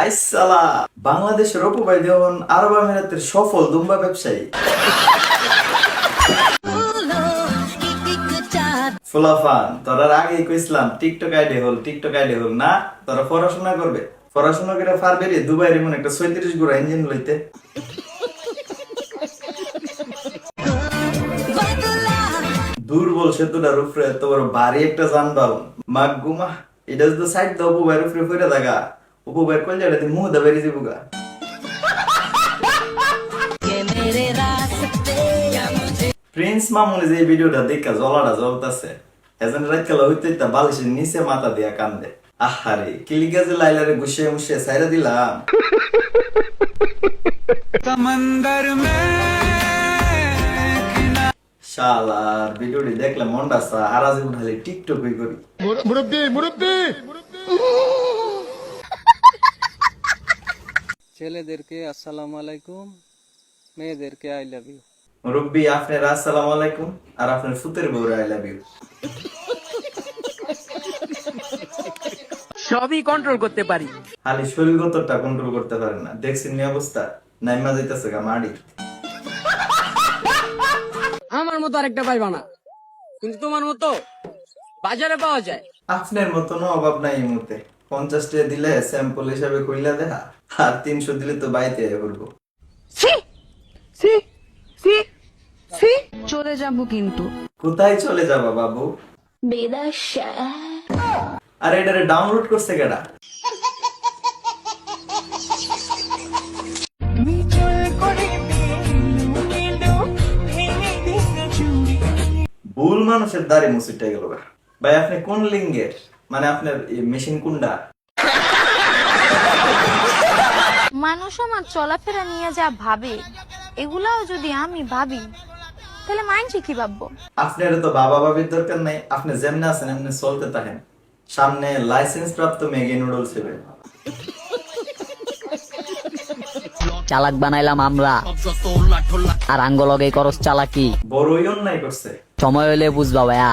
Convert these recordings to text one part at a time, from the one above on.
আইসালা বাংলাদেশের দেওয়ান আরব আমিরাতের সফল দুম্বা ব্যবসায়ী। ফুলাফান, তোরা আগেই কইছিলাম, টিকটক আইডি হল, টিকটক আইডি হল, না? তোরা পড়াশোনা করবে। পড়াশোনা করে ফার বেরিয়ে দুবাইয়ের এমন একটা ছয়ত্রিশ গুড়া ইঞ্জিন লইতে। দুর্বল সেতুটার উপরে এত বড় একটা যানবাহন মাগ গুমা এটা যদি সাইড দাও উপবাইয়ের উপরে ফিরে থাকা উপবাইয়ের কল জায়গাতে মুহ দা বেরিয়ে প্রিন্স মামুনি যে ভিডিওটা দেখা জলাটা জ্বলতাছে এজন রাত হইতে হইতে বালিশের নিচে মাথা দিয়া কান্দে। আহারে, কিলিগা লাইলারে গুছিয়ে মুছিয়ে সাইরা দিলাম। শালার, ভিডিওটি দেখলে মনটা সা হারাজি উঠালে টিকটকই করি মুরব্বী মুরব্বী! ছেলেদেরকে আসসালামু আলাইকুম মেয়েদেরকে আই লাভ ইউ মুরব্বী আপনার আসসালামু আলাইকুম আর আপনার সুতের বউরে আই লাভ ইউ সবই কন্ট্রোল করতে পারি। খালি শরীরগতটা কন্ট্রোল করতে পারে না। দেখছেন নি অবস্থা? নাইমা যাইতেছে গা মাড়ি আমার মতো আরেকটা পাইবা না। কিন্তু তোমার মতো বাজারে পাওয়া যায়। আপনার মতন অভাব নাই এই মুহূর্তে। পঞ্চাশ টাকা দিলে স্যাম্পল হিসাবে কইলা দেখা আর তিনশো দিলে তো বাইতে করব। চলে যাব কিন্তু। কোথায় চলে যাবা বাবু? আরে এটারে ডাউনলোড করছে কেডা? ভুল মানুষের দাড়ি মুসিটা গেল। ভাই আপনি কোন লিঙ্গের? মানে আপনার মেশিন কোনটা? মানুষ আমার চলাফেরা নিয়ে যা ভাবে এগুলাও যদি আমি ভাবি তাহলে মাইন্ড কি ভাববো? আপনার তো বাবা বাবির দরকার নাই আপনি যেমনে আছেন এমনি চলতে থাকেন। সামনে লাইসেন্স প্রাপ্ত ম্যাগি নুডলস হবে চালাক বানাইলাম আমরা। আর আঙ্গলগে করস চালাকি। বড়ই অন্যায় করছে। সময় হইলে বুঝবা ভাইয়া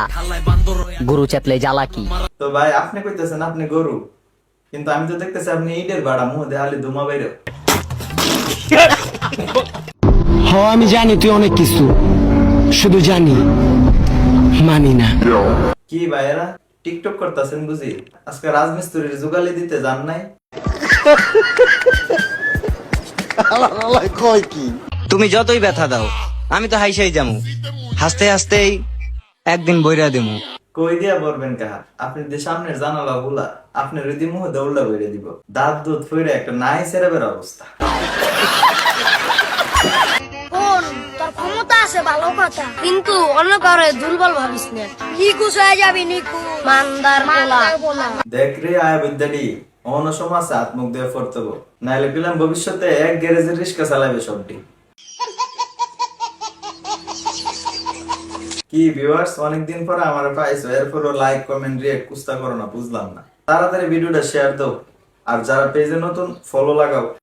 গুরু চেতলে জ্বালাকি তো ভাই আপনি কইতেছেন আপনি গরু কিন্তু আমি তো দেখতেছি আপনি ইটের বাড়া মুহ দেহালি ধুমা বাইরে হ আমি জানি তুই অনেক কিছু শুধু জানি মানি না। কি ভাইয়েরা টিকটক করতেছেন বুঝি? আজকে রাজমিস্ত্রির জোগালি দিতে যান নাই। কয় কি? তুমি যতই ব্যথা দাও আমি তো হাইসাই যামু। হাসতে হাসতেই একদিন বইরা দেমু। কই দিয়া বলবেন কাহা? আপনি যে সামনের জানালা গুলা আপনার ওই দিয়ে মুহ দৌড়লা দিব। দাঁত দুধ ফইরে একটা নাই সেরাবের অবস্থা। ক্ষমতা আছে ভালো কথা কিন্তু অন্য কারও দুর্বল ভাবিস না। নিকুচ হয়ে যাবি নিকু মান্দার পোলা। দেখ রে আয় বিদ্যাডি অন্য সমাজ হাত মুখ দিয়ে ফরতব। নাইলে পেলাম ভবিষ্যতে এক গ্যারেজের রিক্সা চালাবে সবটি। কি ভিউয়ার্স অনেকদিন পরে আমার পাইছো এরপরও লাইক কমেন্ট রিয়েক্ট কুস্তা করো না, বুঝলাম না। তাড়াতাড়ি ভিডিওটা শেয়ার দাও। আর যারা পেজে নতুন ফলো লাগাও।